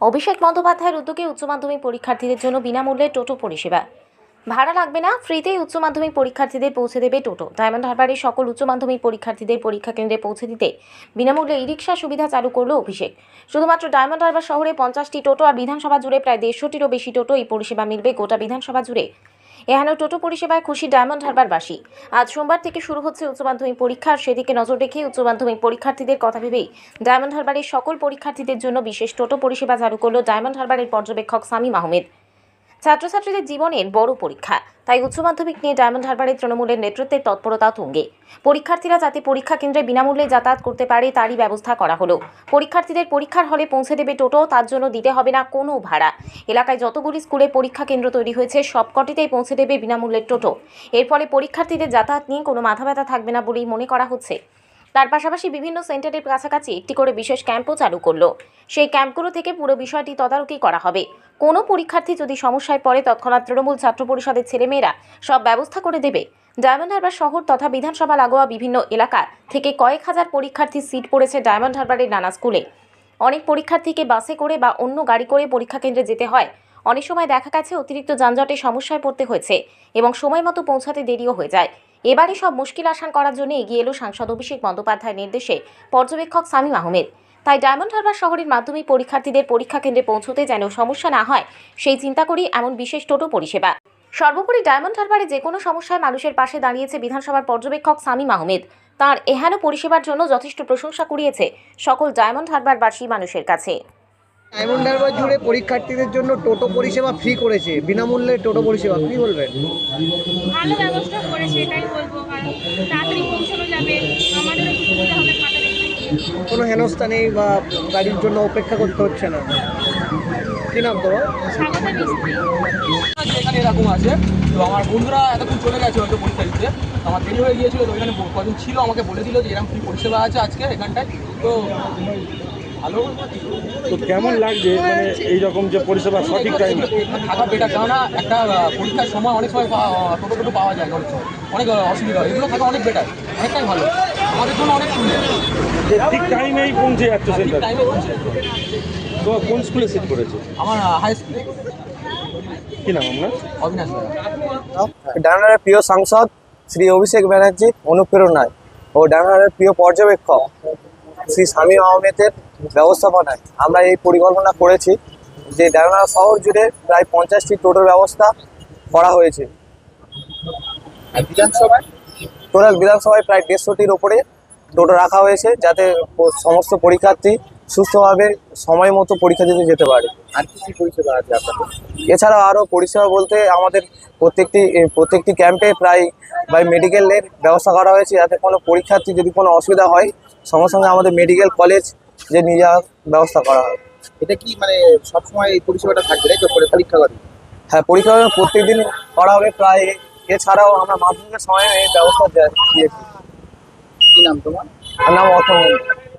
অভিষেক বন্দ্যোপাধ্যায়ের উদ্যোগে উচ্চ মাধ্যমিক পরীক্ষার্থীদের জন্য বিনামূল্যে টোটো পরিষেবা। ভাড়া লাগবে না, ফ্রিতেই উচ্চ মাধ্যমিক পরীক্ষার্থীদের পৌঁছে দেবে টোটো। ডায়মন্ড হারবারের সকল উচ্চ মাধ্যমিক পরীক্ষার্থীদের পরীক্ষা কেন্দ্রে পৌঁছে দিতে বিনামূল্যে ই রিক্সা সুবিধা চালু করল অভিষেক। শুধুমাত্র ডায়মন্ড হারবার শহরে পঞ্চাশটি টোটো আর বিধানসভা জুড়ে প্রায় দেড়শোটিরও বেশি টোটো এই পরিষেবা মিলবে গোটা বিধানসভা জুড়ে। এখানেও টোটো পরিষেবায় খুশি ডায়মন্ড হারবারবাসী। আজ সোমবার থেকে শুরু হচ্ছে উচ্চ মাধ্যমিক পরীক্ষা। সেদিকে নজর রেখে উচ্চ মাধ্যমিক পরীক্ষার্থীদের কথা ভেবেই ডায়মন্ড হারবারের সকল পরীক্ষার্থীদের জন্য বিশেষ টোটো পরিষেবা চালু করল ডায়মন্ড হারবারের পর্যবেক্ষক সামিম আহমেদ। ছাত্রছাত্রীদের জীবনের বড় পরীক্ষা। তাই উচ্চ মাধ্যমিক নিয়ে ডায়মন্ড হারবারের তৃণমূলের নেতৃত্বের তৎপরতা তুঙ্গে। পরীক্ষার্থীরা যাতে পরীক্ষা কেন্দ্রে বিনামূল্যে যাতায়াত করতে পারে, তারই ব্যবস্থা করা হলো। পরীক্ষার্থীদের পরীক্ষার হলে পৌঁছে দেবে টোটো, তার জন্য দিতে হবে না কোনো ভাড়া। এলাকায় যতগুলি স্কুলে পরীক্ষা কেন্দ্র তৈরি হয়েছে, সবকটিতেই পৌঁছে দেবে বিনামূল্যের টোটো। এর ফলে পরীক্ষার্থীদের যাতায়াত নিয়ে কোনো মাথা ব্যথা থাকবে না বলেই মনে করা হচ্ছে। তার পাশাপাশি বিভিন্ন সেন্টারের কাছাকাছি একটি করে বিশেষ ক্যাম্পও চালু করল। সেই ক্যাম্পগুলো থেকে পুরো বিষয়টি তদারকি করা হবে। কোনো পরীক্ষার্থী যদি সমস্যায় পড়ে, তৎক্ষণাৎ তৃণমূল ছাত্র পরিষদের ছেলেমেয়েরা সব ব্যবস্থা করে দেবে। ডায়মন্ড হারবার শহর তথা বিধানসভা লাগোয়া বিভিন্ন এলাকা থেকে কয়েক হাজার পরীক্ষার্থীর সিট পড়েছে ডায়মন্ড হারবারের নানা স্কুলে। অনেক পরীক্ষার্থীকে বাসে করে বা অন্য গাড়ি করে পরীক্ষা কেন্দ্রে যেতে হয়। অনেক সময় দেখা গেছে অতিরিক্ত যানজটে সমস্যায় পড়তে হয়েছে এবং সময় মতো পৌঁছাতে দেরিও হয়ে যায়। এবারে সব মুশকিল আসান করার জন্য এগিয়ে এলো সাংসদ অভিষেক বন্দ্যোপাধ্যায়ের নির্দেশে পর্যবেক্ষক সামিম আহমেদ। তাই ডায়মন্ড হারবার শহরের মাধ্যমিক পরীক্ষার্থীদের পরীক্ষা কেন্দ্রে পৌঁছতে যেন সমস্যা না হয়, সেই চিন্তা করি এমন বিশেষ টোটো পরিষেবা। সর্বোপরি ডায়মন্ড হারবারে যে কোনো সমস্যায় মানুষের পাশে দাঁড়িয়েছে বিধানসভার পর্যবেক্ষক সামিম আহমেদ। তার এহেন পরিষেবার জন্য যথেষ্ট প্রশংসা কুড়িয়েছে সকল ডায়মন্ড হারবারবাসী মানুষের কাছে। ডায়মন্ড হারবার জুড়ে পরীক্ষার্থীদের জন্য টোটো পরিষেবা ফ্রি করেছে। বিনামূল্যে টোটো পরিষেবা কি বলবেন? ভালো ব্যবস্থা করেছে এটাই বলব। কারণ তাড়াতাড়ি পৌঁছানো যাবে সুবিধা হবে গিয়ে কোনো হেনস্থা নেই বা গাড়ির জন্য অপেক্ষা করতে হচ্ছে না। কি নাম তোমার? স্বাগত এখানে এরকম আছে। তো আমার বন্ধুরা এতক্ষণ চলে গেছে হয়তো পরীক্ষা দিতে। আমার দেরি হয়ে গিয়েছিল তো এখানে কদিন ছিল আমাকে বলে দিল যে এরকম ফ্রি পরিষেবা আছে আজকে এখানটায়। তো তো কেমন লাগছে? মানে এইরকম যে পরিষেবা সঠিক টাইমে থাকা বেটার কেননা একটা পরীক্ষার সময় অনেক সময় টোটো টোটো পাওয়া যায় অনেক সময় অনেক অসুবিধা হয়। এগুলো থাকা অনেক বেটার অনেকটাই ভালো। আমাদের জন্য অনেক সুন্দর ঠিক টাইমেই পৌঁছে যাচ্ছে সেন্টার টাইমে পৌঁছে তো কোন স্কুলে সিট করেছে? আমার হাই স্কুল কি নাম আপনার? অবিনাশ বেড়া ডানারের প্রিয় সাংসদ শ্রী অভিষেক ব্যানার্জি অনুপ্রেরণায়। ও ডানারের প্রিয় পর্যবেক্ষক শ্রী স্বামী আহমেদের ব্যবস্থাপনায় আমরা এই পরিকল্পনা করেছি যে ডায়মন্ড শহর জুড়ে প্রায় পঞ্চাশটি টোটোর ব্যবস্থা করা হয়েছে। বিধানসভায়? টোটাল বিধানসভায় প্রায় দেড়শোটির ওপরে টোটো রাখা হয়েছে যাতে সমস্ত পরীক্ষার্থী সুস্থভাবে সময় মতো পরীক্ষা দিতে যেতে পারে। আর কি কি পরিষেবা আছে আপনাদের? এছাড়াও আরও পরিষেবা বলতে আমাদের প্রত্যেকটি প্রত্যেকটি ক্যাম্পে প্রায় বাই মেডিকেলের ব্যবস্থা করা হয়েছে যাতে কোনো পরীক্ষার্থী যদি কোনো অসুবিধা হয় সঙ্গে সঙ্গে আমাদের মেডিকেল কলেজ যে নিয়ে যাওয়ার ব্যবস্থা করা হয়। এটা কি মানে সবসময় এই পরিষেবাটা থাকবে তাই তো পরীক্ষা করে? হ্যাঁ পরীক্ষা প্রত্যেক দিন করা হবে প্রায় এছাড়াও আমরা মাধ্যমিকের সময় এই ব্যবস্থা দিয়েছি। কি নাম তোমার? নাম অর্থ মন্ত্রী